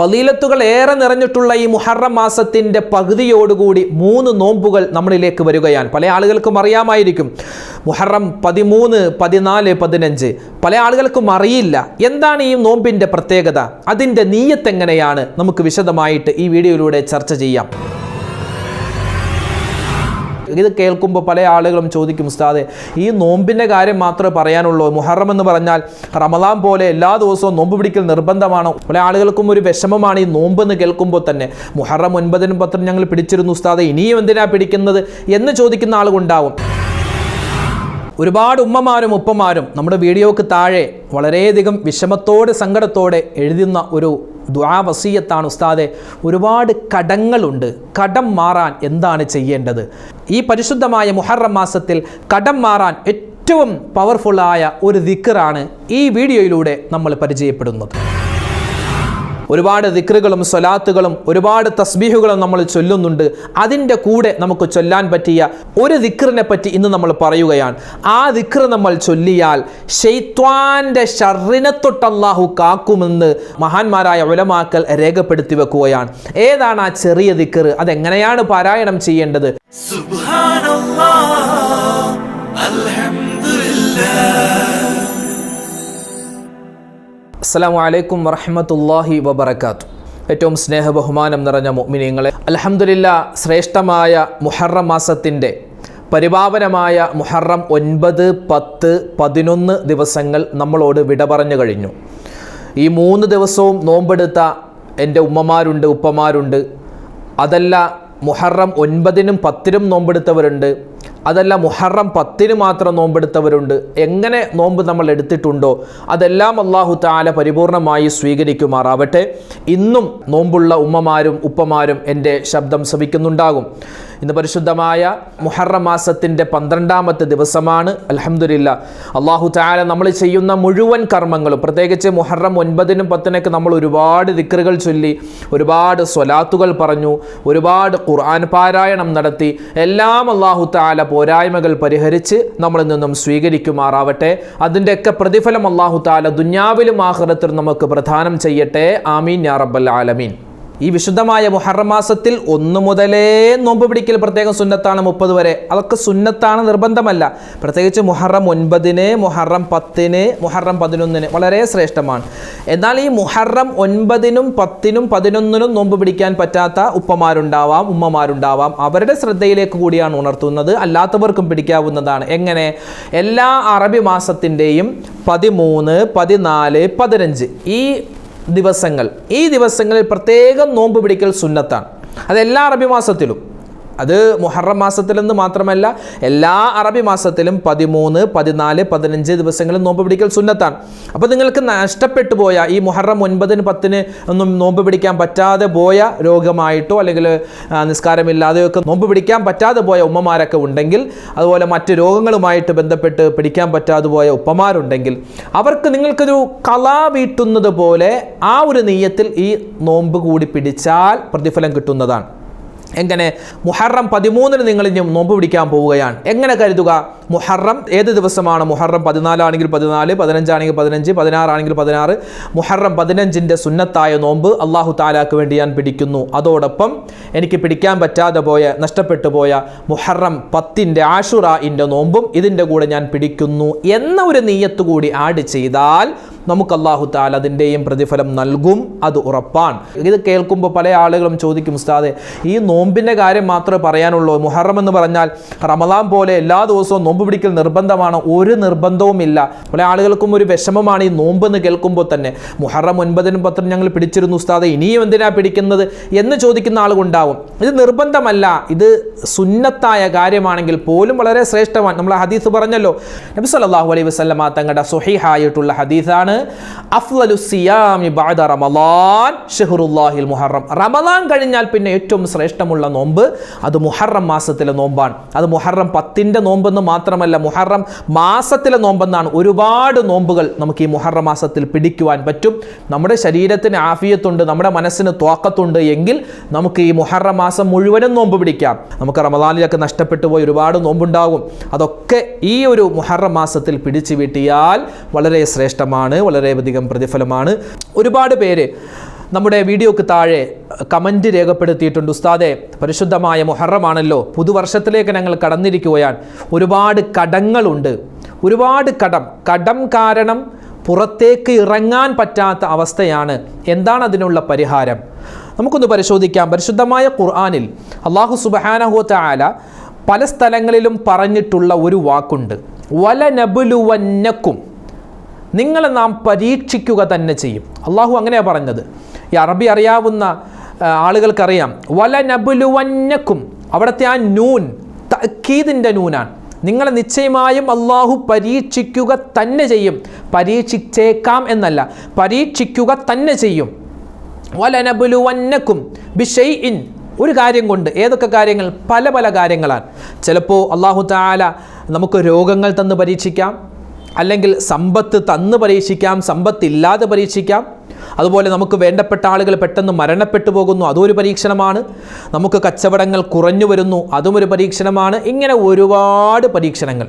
ഫലീലത്തുകൾ ഏറെ നിറഞ്ഞിട്ടുള്ള ഈ മുഹറം മാസത്തിന്റെ പകുതിയോടുകൂടി മൂന്ന് നോമ്പുകൾ നമ്മളിലേക്ക് വരികയാണ്. പല ആളുകൾക്കും അറിയാമായിരിക്കും. മുഹറം പതിമൂന്ന് പതിനാല് പതിനഞ്ച്. പല ആളുകൾക്കും അറിയില്ല. എന്താണ് ഈ നോമ്പിന്റെ പ്രത്യേകത? അതിന്റെ നീയത്തെങ്ങനെയാണ്? നമുക്ക് വിശദമായിട്ട് ഈ വീഡിയോയിലൂടെ ചർച്ച ചെയ്യാം. ഇത് കേൾക്കുമ്പോൾ പല ആളുകളും ചോദിക്കും ഉസ്താദെ ഈ നോമ്പിന്റെ കാര്യം മാത്രമേ പറയാനുള്ളൂ. മുഹറം എന്ന് പറഞ്ഞാൽ റമദാൻ പോലെ എല്ലാ ദിവസവും നോമ്പ് പിടിക്കൽ നിർബന്ധമാണ്. പല ആളുകൾക്കും ഒരു വിഷമമാണ് ഈ നോമ്പ് എന്ന് കേൾക്കുമ്പോൾ തന്നെ. മുഹറം ഒൻപതിനും പത്തിനും ഞങ്ങൾ പിടിച്ചിരുന്നു ഉസ്താദെ ഇനിയും എന്തിനാ പിടിക്കുന്നത്? എന്ന് ചോദിക്കുന്ന ആളുകളുണ്ടാവും. ഒരുപാട് ഉമ്മമാരും ഉപ്പമാരും നമ്മുടെ വീഡിയോക്ക് താഴെ വളരെയധികം വിഷമത്തോടെ സങ്കടത്തോടെ എഴുതുന്ന ഒരു ദ്വാവസീയത്താണ് ഉസ്താദെ. ഒരുപാട് കടങ്ങളുണ്ട്. കടം മാറാൻ എന്താണ് ചെയ്യേണ്ടത്? ഈ പരിശുദ്ധമായ മുഹറം മാസത്തിൽ കടം മാറാൻ ഏറ്റവും പവർഫുള്ളായ ഒരു ദിക്കറാണ് ഈ വീഡിയോയിലൂടെ നമ്മൾ പരിചയപ്പെടുന്നത്. ഒരുപാട് ദിക്റുകളും സ്വലാത്തുകളും ഒരുപാട് തസ്ബീഹുകളും നമ്മൾ ചൊല്ലുന്നുണ്ട്. അതിന്റെ കൂടെ നമുക്ക് ചൊല്ലാൻ പറ്റിയ ഒരു ദിക്റിനെ പറ്റി ഇന്ന് നമ്മൾ പറയുകയാണ്. ആ ദിക്റ് നമ്മൾ ചൊല്ലിയാൽ ഷെയ്ത്വാന്റെ ഷറിനെ തൊട്ടല്ലാഹു കാക്കുമെന്ന് മഹാന്മാരായ ഉലമാക്കൽ രേഖപ്പെടുത്തി വെക്കുകയാണ്. ഏതാണ് ആ ചെറിയ ദിക്ർ അതെങ്ങനെയാണ് പാരായണം ചെയ്യേണ്ടത്? സുബ്ഹാനല്ലാഹ് അൽഹംദുലില്ലാഹ്. അസ്സാം വലൈക്കും വറഹമത്തല്ലാഹി വബർക്കാത്തു ഏറ്റവും സ്നേഹ ബഹുമാനം നിറഞ്ഞ മുഅ്മിനീങ്ങളെ അലഹമുല്ല ശ്രേഷ്ഠമായ മുഹറം മാസത്തിന്റെ പരിപാവനമായ മുഹറം ഒൻപത് പത്ത് പതിനൊന്ന് ദിവസങ്ങൾ നമ്മളോട് വിട പറഞ്ഞു കഴിഞ്ഞു. ഈ മൂന്ന് ദിവസവും നോമ്പെടുത്ത എന്റെ ഉമ്മമാരുണ്ട് ഉപ്പമാരുണ്ട്. അതല്ല മുഹറം ഒൻപതിനും പത്തിനും നോമ്പെടുത്തവരുണ്ട്. അതല്ല മുഹറം പത്തിന് മാത്രം നോമ്പെടുത്തവരുണ്ട്. എങ്ങനെ നോമ്പ് നമ്മൾ എടുത്തിട്ടുണ്ടോ അതെല്ലാം അള്ളാഹു താല പരിപൂർണമായി സ്വീകരിക്കുമാറാവട്ടെ. ഇന്നും നോമ്പുള്ള ഉമ്മമാരും ഉപ്പമാരും എന്റെ ശബ്ദം ശ്രവിക്കുന്നുണ്ടാകും. ഇന്ന് പരിശുദ്ധമായ മുഹറം മാസത്തിന്റെ പന്ത്രണ്ടാമത്തെ ദിവസമാണ്. അലഹമുല്ല അള്ളാഹു ചായ നമ്മൾ ചെയ്യുന്ന മുഴുവൻ കർമ്മങ്ങളും പ്രത്യേകിച്ച് മുഹറം ഒൻപതിനും പത്തിനൊക്കെ നമ്മൾ ഒരുപാട് ദിക്റുകൾ ചൊല്ലി ഒരുപാട് സ്വലാത്തുകൾ പറഞ്ഞു ഒരുപാട് ഖുർആൻ പാരായണം നടത്തി എല്ലാം അള്ളാഹു താല പോരായ്മകൾ പരിഹരിച്ച് നമ്മളിൽ നിന്നും സ്വീകരിക്കുമാറാവട്ടെ. അതിന്റെയൊക്കെ പ്രതിഫലം അള്ളാഹു താല ദുന്യാവിലും ആഹ്റത്തിലും നമുക്ക് പ്രധാനം ചെയ്യട്ടെ. ആമീൻ യാ റബ്ബൽ ആലമീൻ. ഈ വിശുദ്ധമായ മുഹറം മാസത്തിൽ ഒന്നു മുതലേ നോമ്പ് പിടിക്കൽ പ്രത്യേകം സുന്നത്താണ് മുപ്പത് വരെ. അതൊക്കെ സുന്നത്താണ് നിർബന്ധമല്ല. പ്രത്യേകിച്ച് മുഹറം ഒൻപതിന് മുഹറം പത്തിന് മുഹറം പതിനൊന്നിന് വളരെ ശ്രേഷ്ഠമാണ്. എന്നാൽ ഈ മുഹറം ഒൻപതിനും പത്തിനും പതിനൊന്നിനും നോമ്പ് പിടിക്കാൻ പറ്റാത്ത ഉപ്പമാരുണ്ടാവാം ഉമ്മമാരുണ്ടാവാം. അവരുടെ ശ്രദ്ധയിലേക്ക് കൂടിയാണ് ഉണർത്തുന്നത്. അല്ലാത്തവർക്കും പിടിക്കാവുന്നതാണ്. എങ്ങനെ? എല്ലാ അറബി മാസത്തിന്റെയും പതിമൂന്ന് പതിനാല് പതിനഞ്ച് ഈ ദിവസങ്ങൾ. ഈ ദിവസങ്ങളിൽ പ്രത്യേകം നോമ്പ് പിടിക്കൽ സുന്നത്താണ്. അത് എല്ലാ അറബി മാസത്തിലും. അത് മുഹറം മാസത്തിലെന്ന് മാത്രമല്ല എല്ലാ അറബി മാസത്തിലും പതിമൂന്ന് പതിനാല് പതിനഞ്ച് ദിവസങ്ങളിൽ നോമ്പ് പിടിക്കൽ സുന്നത്താണ്. അപ്പോൾ നിങ്ങൾക്ക് നഷ്ടപ്പെട്ടു പോയ ഈ മുഹറം ഒൻപതിന് പത്തിന് ഒന്നും നോമ്പ് പിടിക്കാൻ പറ്റാതെ പോയ രോഗമായിട്ടോ അല്ലെങ്കിൽ നിസ്കാരമില്ലാതെയൊക്കെ നോമ്പ് പിടിക്കാൻ പറ്റാതെ പോയ ഉമ്മമാരൊക്കെ ഉണ്ടെങ്കിൽ അതുപോലെ മറ്റ് രോഗങ്ങളുമായിട്ട് ബന്ധപ്പെട്ട് പിടിക്കാൻ പറ്റാതെ പോയ ഉപ്പമാരുണ്ടെങ്കിൽ അവർക്ക് നിങ്ങൾക്കൊരു കല വീട്ടുന്നത് പോലെ ആ ഒരു നെയ്യത്തിൽ ഈ നോമ്പ് കൂടി പിടിച്ചാൽ പ്രതിഫലം കിട്ടുന്നതാണ്. എങ്ങനെ മുഹറം പതിമൂന്നിന് നിങ്ങൾ ഇനി നോമ്പ് പിടിക്കാൻ പോവുകയാണ്? എങ്ങനെ കരുതുക? മുഹറം ഏത് ദിവസമാണ് മുഹറം പതിനാലാണെങ്കിൽ പതിനാല് പതിനഞ്ചാണെങ്കിൽ പതിനഞ്ച് പതിനാറാണെങ്കിൽ പതിനാറ്? മുഹറം പതിനഞ്ചിന്റെ സുന്നത്തായ നോമ്പ് അള്ളാഹു താലാക്ക് വേണ്ടി ഞാൻ പിടിക്കുന്നു. അതോടൊപ്പം എനിക്ക് പിടിക്കാൻ പറ്റാതെ പോയ നഷ്ടപ്പെട്ടു പോയ മുഹറം പത്തിന്റെ ആഷുറ ഇന്റെ നോമ്പും ഇതിന്റെ കൂടെ ഞാൻ പിടിക്കുന്നു. എന്ന ഒരു നീയത്ത് കൂടി ആഡ് ചെയ്താൽ നമുക്ക് അള്ളാഹു താൽ അതിന്റെയും പ്രതിഫലം നൽകും അത് ഉറപ്പാണ്. ഇത് കേൾക്കുമ്പോൾ പല ആളുകളും ചോദിക്കും ഉസ്താദെ ഈ നോമ്പിന്റെ കാര്യം മാത്രമേ പറയാനുള്ളൂ. മുഹറം എന്ന് പറഞ്ഞാൽ റമദാൻ പോലെ എല്ലാ ദിവസവും നോമ്പ് പിടിക്കൽ നിർബന്ധമാണ്. ഒരു നിർബന്ധവുമില്ല പല ആളുകൾക്കും ഒരു വിഷമമാണ് ഈ നോമ്പ് എന്ന് കേൾക്കുമ്പോൾ തന്നെ. മുഹറം ഒൻപതിനും പത്തിനും ഞങ്ങൾ പിടിച്ചിരുന്നു ഉസ്താദെ ഇനിയും എന്തിനാ പിടിക്കുന്നത്? എന്ന് ചോദിക്കുന്ന ആളുകളുണ്ടാവും. ഇത് നിർബന്ധമല്ല. ഇത് സുന്നത്തായ കാര്യമാണെങ്കിൽ പോലും വളരെ ശ്രേഷ്ഠമാണ്. നമ്മൾ ഹദീസ് പറഞ്ഞല്ലോ. നബി സല്ലല്ലാഹു അലൈഹി വസല്ലമ തങ്ങളുടെ സുഹിഹായിട്ടുള്ള ഹദീസാണ്. അഫ്ളലു സിയാമി ഷഹ്റുല്ലാഹിൽ മുഹറം. റമളാൻ കഴിഞ്ഞാൽ പിന്നെ ഏറ്റവും ശ്രേഷ്ഠമുള്ള നോമ്പ് അത് മുഹറം മാസത്തിലെ നോമ്പാണ്. അത് മുഹറം പത്തിന്റെ നോമ്പെന്ന് മാത്രമല്ല മുഹറം മാസത്തിലെ നോമ്പെന്നാണ് ഒരുപാട് നോമ്പുകൾ നമുക്ക് ഈ മുഹറം മാസത്തിൽ പിടിക്കുവാൻ പറ്റും. നമ്മുടെ ശരീരത്തിന് ആഫിയത്തുണ്ട് നമ്മുടെ മനസ്സിന് തോക്കത്തുണ്ട് എങ്കിൽ നമുക്ക് ഈ മുഹറം മാസം മുഴുവനും നോമ്പ് പിടിക്കാം. നമുക്ക് റമദാനിലൊക്കെ നഷ്ടപ്പെട്ടു പോയി ഒരുപാട് നോമ്പുണ്ടാകും. അതൊക്കെ ഈ ഒരു മുഹറം മാസത്തിൽ പിടിച്ചു വീട്ടിയാൽ വളരെ ശ്രേഷ്ഠമാണ്. വളരെയധികം പ്രതിഫലമാണ്. ഒരുപാട് പേര് നമ്മുടെ വീഡിയോക്ക് താഴെ കമന്റ് രേഖപ്പെടുത്തിയിട്ടുണ്ട്. ഉസ്താദെ പരിശുദ്ധമായ മുഹറമാണല്ലോ. പുതുവർഷത്തിലേക്ക് ഞങ്ങൾ കടന്നിരിക്കുകയാണ്. ഒരുപാട് കടങ്ങളുണ്ട്. ഒരുപാട് കടം. കടം കാരണം പുറത്തേക്ക് ഇറങ്ങാൻ പറ്റാത്ത അവസ്ഥയാണ്. എന്താണ് അതിനുള്ള പരിഹാരം? നമുക്കൊന്ന് പരിശോധിക്കാം. പരിശുദ്ധമായ ഖുർആാനിൽ അള്ളാഹു സുബഹാനഹുത്ത ആല പല സ്ഥലങ്ങളിലും പറഞ്ഞിട്ടുള്ള ഒരു വാക്കുണ്ട്. വലനബുലുവന്നക്കും നിങ്ങളെ നാം പരീക്ഷിക്കുക തന്നെ ചെയ്യും. അള്ളാഹു അങ്ങനെയാണ് പറഞ്ഞത്. ഈ അറബി അറിയാവുന്ന ആളുകൾക്കറിയാം. വല നബുലുവന്നക്കും അവിടുത്തെ ആ നൂൻ തക്കീദിന്റെ നൂനാണ്. നിങ്ങളെ നിശ്ചയമായും അള്ളാഹു പരീക്ഷിക്കുക തന്നെ ചെയ്യും. പരീക്ഷിച്ചേക്കാം എന്നല്ല പരീക്ഷിക്കുക തന്നെ ചെയ്യും. വല വലനബുലുവന്നക്കും ബിഷൈഇൻ. ഒരു കാര്യം കൊണ്ട് ഏതൊക്കെ കാര്യങ്ങൾ? പല പല കാര്യങ്ങളാണ്. ചിലപ്പോൾ അള്ളാഹു താല നമുക്ക് രോഗങ്ങൾ തന്ന് പരീക്ഷിക്കാം. അല്ലെങ്കിൽ സമ്പത്ത് തന്ന് പരീക്ഷിക്കാം സമ്പത്തില്ലാതെ പരീക്ഷിക്കാം. അതുപോലെ നമുക്ക് വേണ്ടപ്പെട്ട ആളുകൾ പെട്ടെന്ന് മരണപ്പെട്ടു പോകുന്നു അതും ഒരു പരീക്ഷണമാണ്. നമുക്ക് കച്ചവടങ്ങൾ കുറഞ്ഞു വരുന്നു അതും ഒരു പരീക്ഷണമാണ്. ഇങ്ങനെ ഒരുപാട് പരീക്ഷണങ്ങൾ.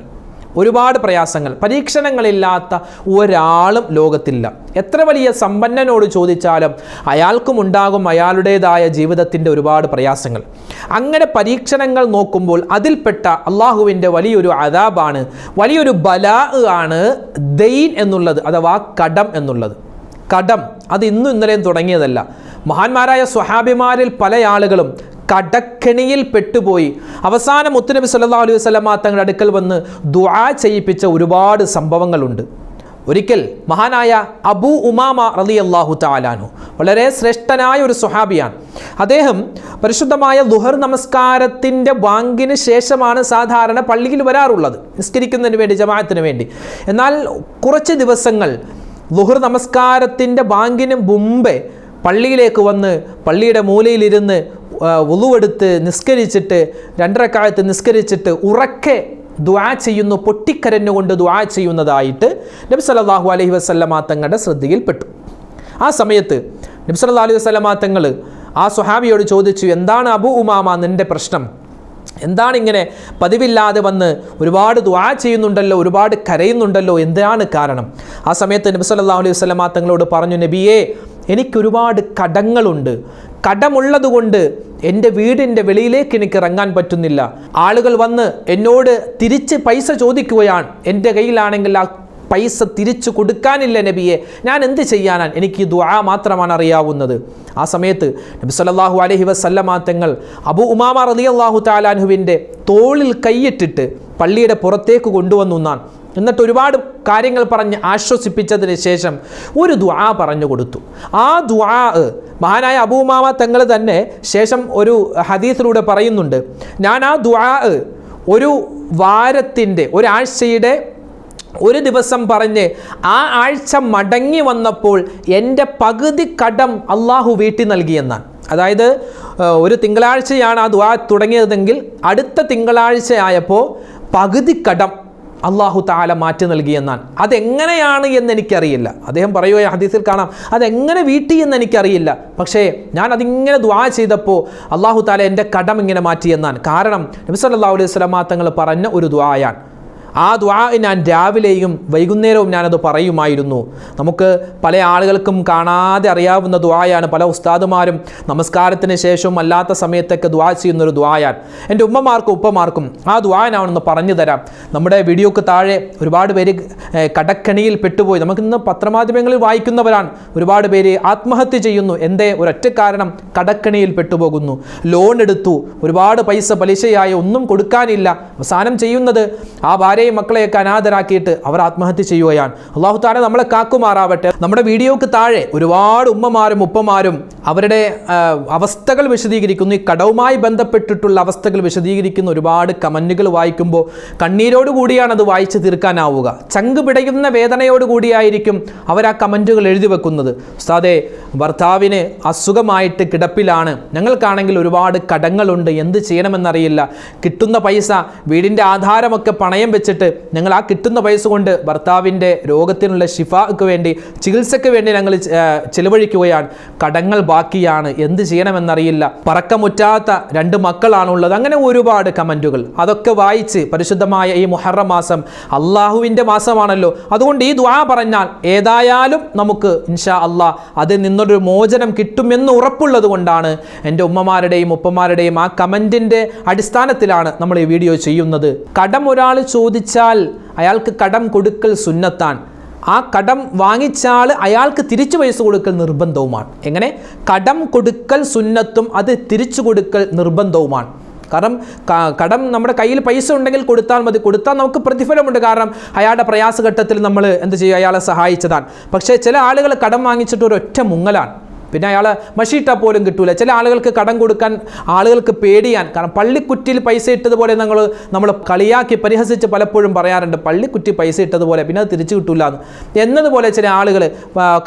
ഒരുപാട് പ്രയാസങ്ങൾ പരീക്ഷണങ്ങളില്ലാത്ത ഒരാളും ലോകത്തില്ല. എത്ര വലിയ സമ്പന്നനോട് ചോദിച്ചാലും അയാൾക്കും ഉണ്ടാകും അയാളുടേതായ ജീവിതത്തിന്റെ ഒരുപാട് പ്രയാസങ്ങൾ. അങ്ങനെ പരീക്ഷണങ്ങൾ നോക്കുമ്പോൾ അതിൽപ്പെട്ട അള്ളാഹുവിന്റെ വലിയൊരു അതാബാണ് വലിയൊരു ബലാ ആണ് ദൈൻ എന്നുള്ളത് അഥവാ കടം എന്നുള്ളത്. കടം അത് ഇന്നും ഇന്നലെയും തുടങ്ങിയതല്ല. മഹാന്മാരായ സ്വഹാബിമാരിൽ പല ആളുകളും കടക്കെണിയിൽ പെട്ടുപോയി. അവസാനം മുത്തുനബി സല്ലാ അലൈഹി വസ്ലമ തങ്ങളുടെ അടുക്കൽ വന്ന് ദുആ ചെയ്യിപ്പിച്ച ഒരുപാട് സംഭവങ്ങളുണ്ട്. ഒരിക്കൽ മഹാനായ അബു ഉമാമ റലി അള്ളാഹു താലാനു വളരെ ശ്രേഷ്ഠനായ ഒരു സുഹാബിയാണ് അദ്ദേഹം പരിശുദ്ധമായ ദുഹർ നമസ്കാരത്തിന്റെ ബാങ്കിന് ശേഷമാണ് സാധാരണ പള്ളിയിൽ വരാറുള്ളത് നിസ്കരിക്കുന്നതിന് വേണ്ടി ജമാഅത്തിന് വേണ്ടി. എന്നാൽ കുറച്ച് ദിവസങ്ങൾ ദുഹർ നമസ്കാരത്തിന്റെ ബാങ്കിന് മുമ്പേ പള്ളിയിലേക്ക് വന്ന് പള്ളിയുടെ മൂലയിലിരുന്ന് ഉളുവെടുത്ത് നിസ്കരിച്ചിട്ട് രണ്ടരക്കാലത്ത് നിസ്കരിച്ചിട്ട് ഉറക്കെ ദ്വാ ചെയ്യുന്നു പൊട്ടിക്കരഞ്ഞുകൊണ്ട് ദ്വാ ചെയ്യുന്നതായിട്ട് നബി സല്ലല്ലാഹു അലൈഹി വസല്ലമ തങ്ങളുടെ ശ്രദ്ധയിൽപ്പെട്ടു. ആ സമയത്ത് നബി സല്ലല്ലാഹു അലൈഹി വസല്ലമ തങ്ങൾ ആ സുഹാബിയോട് ചോദിച്ചു എന്താണ് അബു ഉമാമ നിന്റെ പ്രശ്നം? എന്താണ് ഇങ്ങനെ പതിവില്ലാതെ വന്ന് ഒരുപാട് ദ്വാ ചെയ്യുന്നുണ്ടല്ലോ ഒരുപാട് കരയുന്നുണ്ടല്ലോ എന്താണ് കാരണം? ആ സമയത്ത് നബി സല്ലല്ലാഹു അലൈഹി വസല്ലമ തങ്ങളോട് പറഞ്ഞു നബിയേ എനിക്കൊരുപാട് കടങ്ങളുണ്ട്. കടമുള്ളതുകൊണ്ട് എന്റെ വീടിന്റെ വെളിയിലേക്ക് എനിക്ക് ഇറങ്ങാൻ പറ്റുന്നില്ല. ആളുകൾ വന്ന് എന്നോട് തിരിച്ച് പൈസ ചോദിക്കുകയാണ്. എന്റെ കയ്യിലാണെങ്കിൽ ആ പൈസ തിരിച്ചു കൊടുക്കാനില്ല നബിയെ. ഞാൻ എന്ത് ചെയ്യാനാണ്? എനിക്ക് ഈ ദുആ മാത്രമാണ് അറിയാവുന്നത്. ആ സമയത്ത് നബി സല്ലല്ലാഹു അലൈഹി വസല്ലമ തങ്ങൾ അബു ഉമാമ റളിയല്ലാഹു താലാൻഹുവിന്റെ തോളിൽ കൈയിട്ടിട്ട് പള്ളിയുടെ പുറത്തേക്ക് കൊണ്ടുവന്നു എന്നിട്ട് ഒരുപാട് കാര്യങ്ങൾ പറഞ്ഞ് ആശ്വസിപ്പിച്ചതിന് ശേഷം ഒരു ദ്വാ പറഞ്ഞു കൊടുത്തു. ആ ദ്വാ മഹാനായ അബൂമാമ തങ്ങൾ തന്നെ ശേഷം ഒരു ഹദീസിലൂടെ പറയുന്നുണ്ട് ഞാൻ ആ ദ്വാ ഒരു വാരത്തിന്റെ ഒരാഴ്ചയുടെ ഒരു ദിവസം പറഞ്ഞ് ആ ആഴ്ച മടങ്ങി വന്നപ്പോൾ എന്റെ പകുതി കടം അള്ളാഹു വീട്ടി നൽകിയെന്നാണ് അതായത് ഒരു തിങ്കളാഴ്ചയാണ് ആ ദ്വാ തുടങ്ങിയതെങ്കിൽ അടുത്ത തിങ്കളാഴ്ച ആയപ്പോൾ പകുതി കടം അള്ളാഹു താല മാറ്റി നൽകിയെന്നാണ് അതെങ്ങനെയാണ് എന്ന് എനിക്കറിയില്ല. അദ്ദേഹം പറയുക ഹദീസിൽ കാണാം അതെങ്ങനെ വീട്ടി എന്ന് എനിക്കറിയില്ല. പക്ഷേ ഞാൻ അതിങ്ങനെ ദ്വാ ചെയ്തപ്പോൾ അള്ളാഹു താല എന്റെ കടം ഇങ്ങനെ മാറ്റിയെന്നാണ് കാരണം നബിസ് അല്ലാ അലൈഹി സ്വലമാ തങ്ങൾ പറഞ്ഞ ഒരു ദ്വായാണ് ആ ദ്വാ ഞാൻ രാവിലെയും വൈകുന്നേരവും ഞാനത് പറയുമായിരുന്നു. നമുക്ക് പല ആളുകൾക്കും കാണാതെ അറിയാവുന്ന ദ്വായാണ് പല ഉസ്താദുമാരും നമസ്കാരത്തിന് ശേഷവും അല്ലാത്ത സമയത്തൊക്കെ ദ്വാ ചെയ്യുന്നൊരു ദ്വായാൻ എന്റെ ഉമ്മമാർക്കും ഉപ്പമാർക്കും ആ ദ്വായനാണെന്ന് പറഞ്ഞു തരാം. നമ്മുടെ വീഡിയോക്ക് താഴെ ഒരുപാട് പേര് കടക്കണിയിൽ പെട്ടുപോയി. നമുക്കിന്ന് പത്രമാധ്യമങ്ങളിൽ വായിക്കുന്നവരാണ്. ഒരുപാട് പേര് ആത്മഹത്യ ചെയ്യുന്നു. എന്തേ? ഒരൊറ്റ കാരണം കടക്കണിയിൽ പെട്ടുപോകുന്നു. ലോൺ എടുത്തു. ഒരുപാട് പൈസ പലിശയായി. ഒന്നും കൊടുക്കാനില്ല. അവസാനം ചെയ്യുന്നത് ആ ഭാര്യയും മക്കളെയൊക്കെ അനാഥരാക്കിയിട്ട് അവർ ആത്മഹത്യ ചെയ്യുകയാണ്. അള്ളാഹു താല നമ്മളെ കാക്കുമാറാവട്ടെ. നമ്മുടെ വീഡിയോക്ക് താഴെ ഒരുപാട് ഉമ്മമാരും ഉപ്പമാരും അവരുടെ അവസ്ഥകൾ വിശദീകരിക്കുന്നു. ഈ കടവുമായി ബന്ധപ്പെട്ടിട്ടുള്ള അവസ്ഥകൾ വിശദീകരിക്കുന്ന ഒരുപാട് കമന്റുകൾ വായിക്കുമ്പോൾ കണ്ണീരോട് കൂടിയാണ് അത് വായിച്ചു തീർക്കാനാവുക. ചങ്ക് പിടയുന്ന വേദനയോട് കൂടിയായിരിക്കും അവർ ആ കമന്റുകൾ എഴുതി വെക്കുന്നത്. ഉസ്താദെ ഭർത്താവിന് അസുഖമായിട്ട് കിടപ്പിലാണ്. ഞങ്ങൾക്കാണെങ്കിൽ ഒരുപാട് കടങ്ങളുണ്ട്. എന്ത് ചെയ്യണമെന്നറിയില്ല. കിട്ടുന്ന പൈസ വീടിന്റെ ആധാരമൊക്കെ പണയം വെച്ചിട്ട് വാങ്ങിച്ചിട്ട് ഞങ്ങൾ ആ കിട്ടുന്ന പൈസ കൊണ്ട് ഭർത്താവിന്റെ രോഗത്തിനുള്ള ഷിഫാക്ക് വേണ്ടി ചികിത്സയ്ക്ക് വേണ്ടി ഞങ്ങൾ ചിലവഴിക്കുകയാണ്. കടങ്ങൾ ബാക്കിയാണ്. എന്ത് ചെയ്യണമെന്നറിയില്ല. പറക്കമുറ്റാത്ത രണ്ട് മക്കളാണുള്ളത്. അങ്ങനെ ഒരുപാട് കമന്റുകൾ. അതൊക്കെ വായിച്ച് പരിശുദ്ധമായ ഈ മുഹറം മാസം അള്ളാഹുവിന്റെ മാസമാണല്ലോ. അതുകൊണ്ട് ഈ ദ്വാ പറഞ്ഞാൽ ഏതായാലും നമുക്ക് ഇൻഷാ അള്ളാ അതിൽ നിന്നൊരു മോചനം കിട്ടുമെന്ന് ഉറപ്പുള്ളത് കൊണ്ടാണ് എന്റെ ഉമ്മമാരുടെയും ഉപ്പമാരുടെയും ആ കമന്റിന്റെ അടിസ്ഥാനത്തിലാണ് നമ്മൾ ഈ വീഡിയോ ചെയ്യുന്നത്. കടം ഒരാൾ ചോദിച്ചാൽ അയാൾക്ക് കടം കൊടുക്കൽ സുന്നത്താണ്. ആ കടം വാങ്ങിച്ചാൽ അയാൾക്ക് തിരിച്ചു പൈസ കൊടുക്കൽ നിർബന്ധവുമാണ്. എങ്ങനെ? കടം കൊടുക്കൽ സുന്നത്തും അത് തിരിച്ചു കൊടുക്കൽ നിർബന്ധവുമാണ്. കാരണം കടം നമ്മുടെ കയ്യിൽ പൈസ ഉണ്ടെങ്കിൽ കൊടുത്താൽ മതി. കൊടുത്താൽ നമുക്ക് പ്രതിഫലമുണ്ട്. കാരണം അയാളുടെ പ്രയാസഘട്ടത്തിൽ നമ്മൾ എന്ത് ചെയ്യും? അയാളെ സഹായിച്ചതാണ്. പക്ഷേ ചില ആളുകൾ കടം വാങ്ങിച്ചിട്ട് ഒരു ഒറ്റ മുങ്ങലാണ്. പിന്നെ അയാൾ മഷീട്ടാൽ പോലും കിട്ടൂല. ചില ആളുകൾക്ക് കടം കൊടുക്കാൻ ആളുകൾക്ക് പേടിയാൻ. കാരണം പള്ളിക്കുറ്റിയിൽ പൈസ ഇട്ടതുപോലെ നമ്മൾ നമ്മൾ കളിയാക്കി പരിഹസിച്ച് പലപ്പോഴും പറയാറുണ്ട് പള്ളിക്കുറ്റി പൈസ ഇട്ടതുപോലെ പിന്നെ അത് തിരിച്ചു കിട്ടൂല എന്ന് എന്നതുപോലെ ചില ആളുകൾ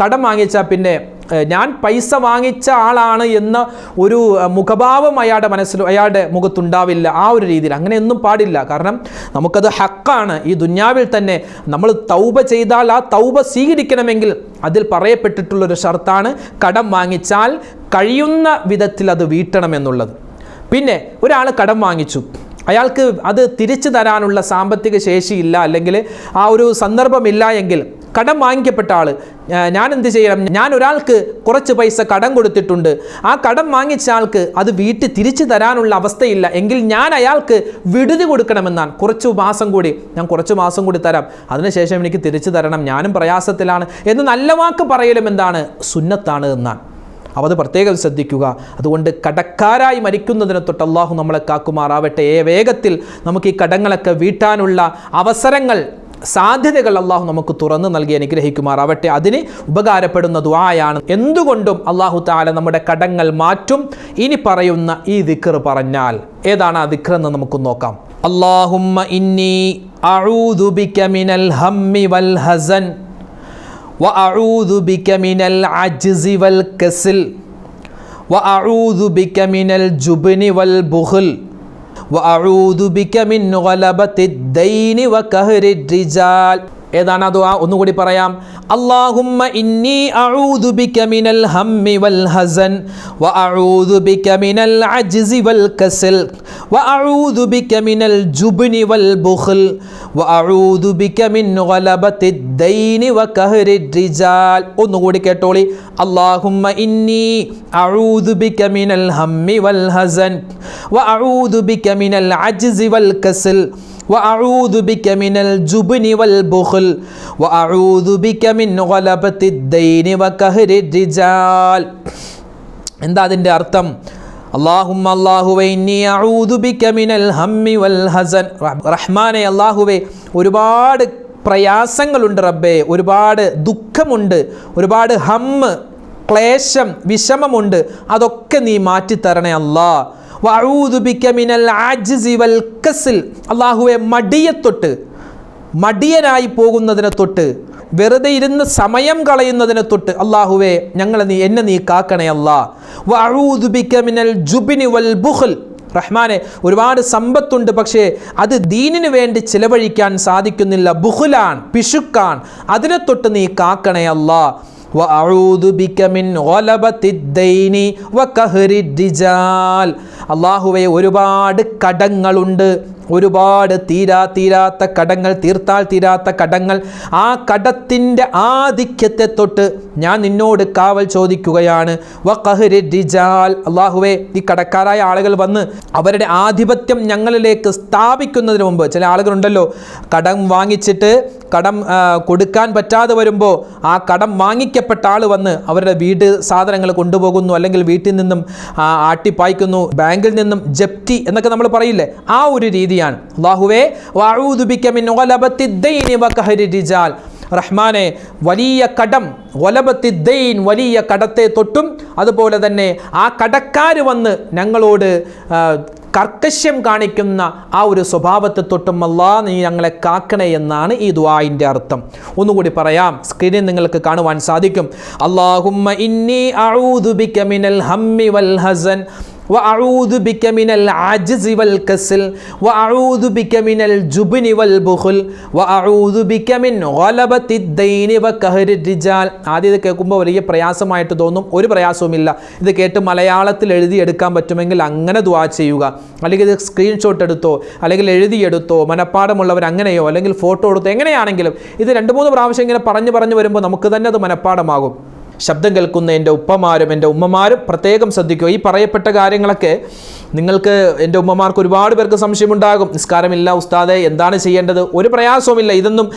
കടം വാങ്ങിച്ചാൽ പിന്നെ ഞാൻ പൈസ വാങ്ങിച്ച ആളാണ് എന്ന ഒരു മുഖഭാവം അയാളുടെ മനസ്സിൽ അയാളുടെ മുഖത്തുണ്ടാവില്ല ആ ഒരു രീതിയിൽ. അങ്ങനെയൊന്നും പാടില്ല. കാരണം നമുക്കത് ഹക്കാണ്. ഈ ദുന്യാവിൽ തന്നെ നമ്മൾ തൗബ ചെയ്താൽ ആ തൗബ സ്വീകരിക്കണമെങ്കിൽ അതിൽ പറയപ്പെട്ടിട്ടുള്ളൊരു ഷർത്താണ് കടം വാങ്ങിച്ചാൽ കഴിയുന്ന വിധത്തിൽ അത് വീട്ടണമെന്നുള്ളത് പിന്നെ ഒരാൾ കടം വാങ്ങിച്ചു. അയാൾക്ക് അത് തിരിച്ചു തരാനുള്ള സാമ്പത്തിക ശേഷിയില്ല. അല്ലെങ്കിൽ ആ ഒരു സന്ദർഭമില്ല എങ്കിൽ കടം വാങ്ങിക്കപ്പെട്ട ആൾ ഞാൻ എന്ത് ചെയ്യണം? ഞാൻ ഒരാൾക്ക് കുറച്ച് പൈസ കടം കൊടുത്തിട്ടുണ്ട്. ആ കടം വാങ്ങിച്ച ആൾക്ക് അത് വീട്ടിൽ തിരിച്ചു തരാനുള്ള അവസ്ഥയില്ല. എങ്കിൽ ഞാൻ അയാൾക്ക് വിടുതി കൊടുക്കണമെന്നാണ്. കുറച്ച് മാസം കൂടി. ഞാൻ കുറച്ച് മാസം കൂടി തരാം. അതിനുശേഷം എനിക്ക് തിരിച്ചു തരണം. ഞാനും പ്രയാസത്തിലാണ്. എന്ന് നല്ല വാക്ക് പറയലും എന്താണ്? സുന്നത്താണ് എന്നാണ്. അപ്പോൾ അത് പ്രത്യേകം ശ്രദ്ധിക്കുക. അതുകൊണ്ട് കടക്കാരായി മരിക്കുന്നതിനെ തൊട്ട് അള്ളാഹു നമ്മളെ കാക്കുമാറാവട്ടെ. ഏ വേഗത്തിൽ നമുക്ക് ഈ കടങ്ങളൊക്കെ വീട്ടാനുള്ള അവസരങ്ങൾ സാധ്യതകൾ അള്ളാഹു നമുക്ക് തുറന്നു നൽകി അനുഗ്രഹിക്കുമാറാവട്ടെ അതിന് ഉപകാരപ്പെടുന്ന ദുആയാണ് എന്തുകൊണ്ടും അള്ളാഹു താല നമ്മുടെ കടങ്ങൾ മാറ്റും ഇനി പറയുന്ന ഈ ദിക്ർ പറഞ്ഞാൽ ഏതാണ് ആ ദിക്ർ എന്ന് നമുക്ക് നോക്കാം അള്ളാഹുമ്മ ഇന്നി അഊദു ബിക മിനൽ ഹമ്മി വൽ ഹസൻ وأعوذ بك من العجز والكسل وأعوذ بك من الجبن والبخل وأعوذ بك من غلبة الدين وكهر الرجال. ഏതാണ് അത്? ആ ഒന്നുകൂടി പറയാം. അള്ളാഹുമ്മ ഇന്നി അഊദു ബിക മിനൽ ഹമ്മി വൽ ഹസൻ വ അഊദു ബിക മിനൽ അജ്സി വൽ കസൽ വ അഊദു ബിക മിനൽ ജുബ്നി വൽ ബുഖൽ വ അഊദു ബിക മിൻ ഗലബത്തി ദൈനി വ കഹരി റിജാൽ ഒന്നുകൂടി കേട്ടോളി. അള്ളാഹുമ്മ ഇന്നി അഊദു ബിക മിനൽ ഹമ്മി വൽ ഹസൻ വ അഊദു ബിക മിനൽ അജ്സി വൽ കസൽ وأعوذ بك من الجبن والبخل وأعوذ بك من غلبة الدين وكهر الرجال എന്താ അതിൻ്റെ അർത്ഥം അള്ളാഹും അള്ളാഹുവെ ഇന്നി അഊദു ബിക മിനൽ ഹമ്മി വൽ ഹസൻ റഹ്മാനെ അള്ളാഹുവെ ഒരുപാട് പ്രയാസങ്ങളുണ്ട് റബ്ബേ ഒരുപാട് ദുഃഖമുണ്ട് ഒരുപാട് ഹമ്മ് ക്ലേശം വിഷമമുണ്ട് അതൊക്കെ നീ മാറ്റിത്തരണേ അല്ലാ വഊദു മടിയെ തൊട്ട് അള്ളാഹുവെ മടിയനായി പോകുന്നതിനെ തൊട്ട് വെറുതെ ഇരുന്ന് സമയം കളയുന്നതിനെ തൊട്ട് അള്ളാഹുവെ ഞങ്ങളെ നീ എന്നെ നീ കാക്കണേ ബുഖൽ. റഹ്മാനെ ഒരുപാട് സമ്പത്തുണ്ട് പക്ഷേ അത് ദീനിന് വേണ്ടി ചിലവഴിക്കാൻ സാധിക്കുന്നില്ല. ബുഹുലാൻ പിശുക്കാൻ അതിനെ തൊട്ട് നീ കാക്കണേ അല്ലാ. അള്ളാഹുവെ ഒരുപാട് കടങ്ങളുണ്ട്. ഒരുപാട് തീരാ തീരാത്ത കടങ്ങൾ തീർത്താൽ തീരാത്ത കടങ്ങൾ. ആ കടത്തിന്റെ ആധിക്യത്തെ തൊട്ട് ഞാൻ നിന്നോട് കാവൽ ചോദിക്കുകയാണ്. അള്ളാഹുവേ ഈ കടക്കാരായ ആളുകൾ വന്ന് അവരുടെ ആധിപത്യം ഞങ്ങളിലേക്ക് സ്ഥാപിക്കുന്നതിന് മുമ്പ് ചില ആളുകളുണ്ടല്ലോ കടം വാങ്ങിച്ചിട്ട് കടം കൊടുക്കാൻ പറ്റാതെ വരുമ്പോൾ ആ കടം വാങ്ങിക്കപ്പെട്ട ആൾ വന്ന് അവരുടെ വീട് സാധനങ്ങൾ കൊണ്ടുപോകുന്നു അല്ലെങ്കിൽ വീട്ടിൽ നിന്നും ആട്ടിപ്പായ്ക്കുന്നു ബാങ്കിൽ നിന്നും ജപ്തി എന്നൊക്കെ നമ്മൾ പറയില്ലേ? ആ ഒരു രീതിയാണ് അള്ളാഹുവേ റിജാൽ. റഹ്മാനെ വലിയ കടം വലബത്തി ദൈൻ വലിയ കടത്തെ തൊട്ടും അതുപോലെ തന്നെ ആ കടക്കാർ വന്ന് ഞങ്ങളോട് കർക്കശ്യം കാണിക്കുന്ന ആ ഒരു സ്വഭാവത്തെ തൊട്ടും അല്ലാ നീ ഞങ്ങളെ കാക്കണേ എന്നാണ് ഈ ദ്വായിന്റെ അർത്ഥം. ഒന്നുകൂടി പറയാം സ്ക്രീനിൽ നിങ്ങൾക്ക് കാണുവാൻ സാധിക്കും. അള്ളാഹുമ്മ ഇന്നി അഊദു ബിക മിനൽ ഹമ്മി വൽ ഹസൻ. وأعوذ بك من العجز والكسل وأعوذ بك من الجبن والبخل وأعوذ بك من غلبة الدين وقهر الرجال ആദ്യം ഇത് കേൾക്കുമ്പോൾ വലിയ പ്രയാസമായിട്ട് തോന്നും ഒരു പ്രയാസവുമില്ല ഇത് കേട്ട് മലയാളത്തിൽ എഴുതിയെടുക്കാൻ പറ്റുമെങ്കിൽ അങ്ങനെ ദുആ ചെയ്യുക അല്ലെങ്കിൽ ഇത് സ്ക്രീൻഷോട്ട് എടുത്തോ അല്ലെങ്കിൽ എഴുതിയെടുത്തോ മനഃപ്പാടമുള്ളവർ അങ്ങനെയോ അല്ലെങ്കിൽ ഫോട്ടോ എടുത്തോ എങ്ങനെയാണെങ്കിലും ഇത് രണ്ട് മൂന്ന് പ്രാവശ്യം ഇങ്ങനെ പറഞ്ഞു പറഞ്ഞു വരുമ്പോൾ നമുക്ക് തന്നെ അത് മനഃപ്പാടമാകും ശബ്ദം കേൾക്കുന്ന എന്റെ ഉപ്പമാരും എന്റെ ഉമ്മമാരും പ്രത്യേകം ശ്രദ്ധിക്കുക. ഈ പറയപ്പെട്ട കാര്യങ്ങളൊക്കെ നിങ്ങൾക്ക് എന്റെ ഉമ്മമാർക്ക് ഒരുപാട് പേർക്ക് സംശയമുണ്ടാകും. നിസ്കാരമില്ല ഉസ്താദെ എന്താണ് ചെയ്യേണ്ടത്? ഒരു പ്രയാസവുമില്ല. ഇതൊന്നും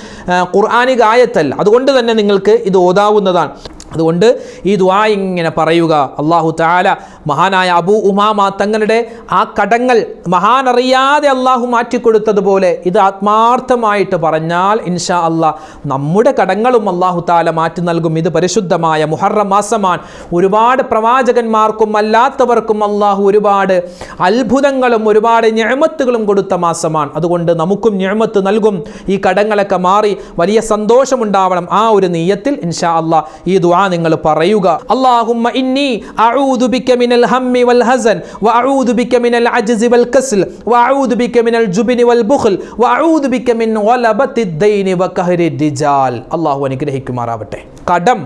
ഖുർആാനി ഗായത്തല്ല അതുകൊണ്ട് തന്നെ നിങ്ങൾക്ക് ഇത് ഓതാവുന്നതാണ്. അതുകൊണ്ട് ഈ ദ്വാ ഇങ്ങനെ പറയുക. അള്ളാഹു താല മഹാനായ അബു ഉമാമ തങ്ങളുടെ ആ കടങ്ങൾ മഹാനറിയാതെ അള്ളാഹു മാറ്റിക്കൊടുത്തതുപോലെ ഇത് ആത്മാർത്ഥമായിട്ട് പറഞ്ഞാൽ ഇൻഷാ അള്ളാഹ് നമ്മുടെ കടങ്ങളും അള്ളാഹു താല മാറ്റി നൽകും. ഇത് പരിശുദ്ധമായ മുഹറം മാസമാൻ ഒരുപാട് പ്രവാചകന്മാർക്കും അല്ലാത്തവർക്കും അള്ളാഹു ഒരുപാട് അത്ഭുതങ്ങളും ഒരുപാട് ഞമത്തുകളും കൊടുത്ത മാസമാണ്. അതുകൊണ്ട് നമുക്കും ഞമത്ത് നൽകും. ഈ കടങ്ങളൊക്കെ മാറി വലിയ സന്തോഷമുണ്ടാവണം ആ ഒരു നീയത്തിൽ ഇൻഷാ അള്ളാഹ് ഈ ദുആ നിങ്ങൾ പറയുക. അല്ലാഹുമ്മ ഇന്നി അഊദു ബിക മിനൽ ഹമ്മി വൽ ഹസൻ വ അഊദു ബിക മിനൽ അജ്സി വൽ കസൽ വ അഊദു ബിക മിനൽ ജുബ്നി വൽ ബുഖൽ വ അഊദു ബിക മിൻ ഗലബത്തി ദൈനി വ കഹരി ദിജാൽ. അല്ലാഹു അനുഗ്രഹിക്കുമാറാവട്ടെ. കടം.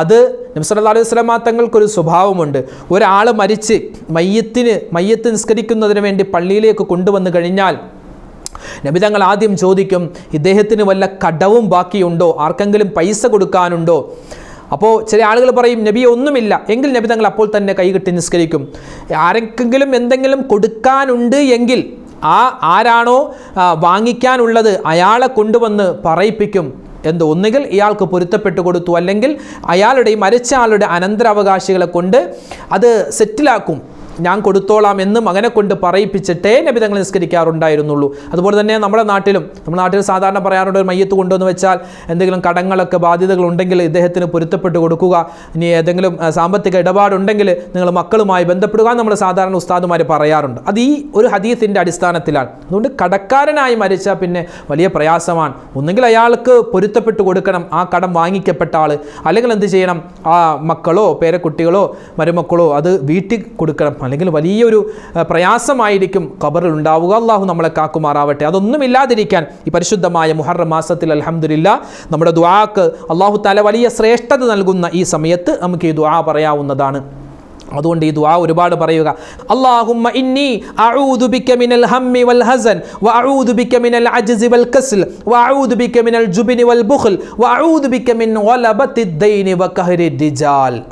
അത് നബ്സല്ലാ അലൈഹി സ്വലാം തങ്ങൾക്ക് ഒരു സ്വഭാവമുണ്ട്. ഒരാൾ മരിച്ച് മയ്യത്തിന് മയ്യത്ത് നിസ്കരിക്കുന്നതിന് വേണ്ടി പള്ളിയിലേക്ക് കൊണ്ടുവന്നു കഴിഞ്ഞാൽ നബി തങ്ങൾ ആദ്യം ചോദിക്കും ഇദ്ദേഹത്തിന് വല്ല കടവും ബാക്കിയുണ്ടോ? ആർക്കെങ്കിലും പൈസ കൊടുക്കാനുണ്ടോ? അപ്പോൾ ചില ആളുകൾ പറയും നബിയെ ഒന്നുമില്ല. എങ്കിൽ നബി തങ്ങൾ അപ്പോൾ തന്നെ കൈകെട്ടി നിസ്കരിക്കും. ആരെങ്കിലും എന്തെങ്കിലും കൊടുക്കാനുണ്ട് എങ്കിൽ ആ ആരാണോ വാങ്ങിക്കാനുള്ളത് അയാളെ കൊണ്ടുവന്ന് പറയിപ്പിക്കും എന്ത് ഒന്നുകിൽ ഇയാൾക്ക് പൊരുത്തപ്പെട്ട് കൊടുത്തു അല്ലെങ്കിൽ അയാളുടെ മരിച്ച ആളുടെ അനന്തരാവകാശികളെ കൊണ്ട് അത് സെറ്റിലാക്കും ഞാൻ കൊടുത്തോളാം എന്ന് മകനെ കൊണ്ട് പറയിപ്പിച്ചിട്ടേ നബി തങ്ങൾ നിസ്കരിക്കാറുണ്ടായിരുന്നുള്ളൂ. അതുപോലെ തന്നെ നമ്മുടെ നാട്ടിലും നമ്മുടെ നാട്ടിൽ സാധാരണ പറയാറുണ്ട് ഒരു മയ്യത്ത് കൊണ്ടുവന്ന് വെച്ചാൽ എന്തെങ്കിലും കടങ്ങളൊക്കെ ബാധ്യതകൾ ഉണ്ടെങ്കിൽ ഇദ്ദേഹത്തിന് പൊരുത്തപ്പെട്ട് കൊടുക്കുക. ഇനി ഏതെങ്കിലും സാമ്പത്തിക ഇടപാടുണ്ടെങ്കിൽ നിങ്ങൾ മക്കളുമായി ബന്ധപ്പെടുക നമ്മൾ സാധാരണ ഉസ്താദുമാർ പറയാറുണ്ട്. അത് ഈ ഒരു ഹദീസിന്റെ അടിസ്ഥാനത്തിലാണ്. അതുകൊണ്ട് കടക്കാരനായി മരിച്ചാൽ പിന്നെ വലിയ പ്രയാസമാണ്. ഒന്നുകിൽ അയാൾക്ക് പൊരുത്തപ്പെട്ട് കൊടുക്കണം ആ കടം വാങ്ങിക്കപ്പെട്ട ആൾ അല്ലെങ്കിൽ എന്ത് ചെയ്യണം? ആ മക്കളോ പേരക്കുട്ടികളോ മരുമക്കളോ അത് വീട്ടിൽ കൊടുക്കണം. അല്ലെങ്കിൽ വലിയൊരു പ്രയാസമായിരിക്കും ഖബറിൽ ഉണ്ടാവുക. അള്ളാഹു നമ്മളെ കാക്കുമാറാവട്ടെ. അതൊന്നും ഇല്ലാതിരിക്കാൻ ഈ പരിശുദ്ധമായ മുഹറം മാസത്തിൽ അലഹമില്ല നമ്മുടെ ദ്വാക്ക് അള്ളാഹു തല വലിയ ശ്രേഷ്ഠത നൽകുന്ന ഈ സമയത്ത് നമുക്ക് ഈ ദ്വാ പറയാവുന്നതാണ്. അതുകൊണ്ട് ഈ ദുആ ഒരുപാട് പറയുക. അല്ലാഹുമ്മ ഇന്നി അഊദു ബിക മിനൽ ഹമ്മി വൽ ഹസൻ വഅഊദു ബിക മിനൽ അജ്സി വൽ കസ്ൽ അഊദു ബിക മിനൽ വൽ ബുഖൽ അഊദു ബിക ദൈനി